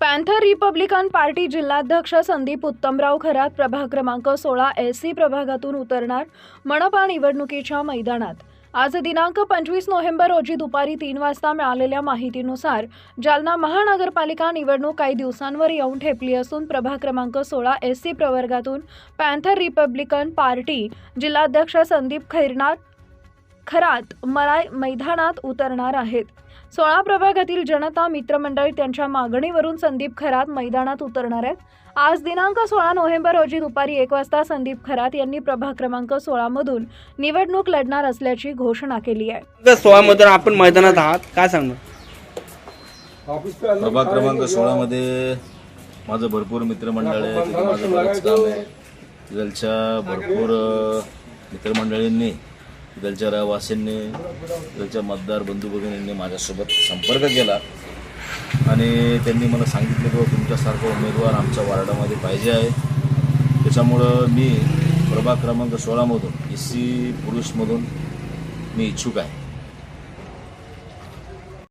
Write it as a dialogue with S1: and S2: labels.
S1: Panther Republican party जिल्हाध्यक्ष संदीप उत्तमराव खरात प्रभाग क्रमांक सोळा एस सी प्रभागातून उतरणार मनपा निवडणुकीच्या मैदानात. आज दिनांक पंचवीस नोव्हेंबर रोजी दुपारी तीन वाजता मिळालेल्या माहितीनुसार जालना महानगरपालिका निवडणूक काही दिवसांवर येऊन ठेपली असून प्रभाग क्रमांक सोळा एस सी प्रवर्गातून पॅन्थर रिपब्लिकन पार्टी जिल्हाध्यक्ष संदीप खैरनाथ खरात मराय मैदानात उतरणार आहेत. सोळा प्रभागातील जनता मित्रमंडळी त्यांच्या मागणीवरून संदीप खरात मैदानात उतरणार आहेत. आज दिनांक सोळा नोव्हेंबर रोजी दुपारी एक वाजता संदीप खरात यांनी प्रभाग क्रमांक सोळामधून निवडणूक लढणार असल्याची घोषणा केली आहे.
S2: सोळा मधून आपण मैदानात आहात. काय सांगणार?
S3: प्रभाग क्रमांक सोळामध्ये माझं भरपूर मित्रमंडळ आहे तिथे माझं बरंच काम आहे. तिथलच्या भरपूर मित्रमंडळींनी तिथलच्या रहिवासींनी तिथलच्या मतदार बंधू भगिनींनी माझ्यासोबत संपर्क केला. आणि त्यांनी मला सांगितलं की तुमच्यासारखा उमेदवार आमच्या वार्डामध्ये पाहिजे आहे. त्याच्यामुळं मी प्रभाग क्रमांक सोळामधून एस सी पुरुषमधून मी इच्छुक आहे.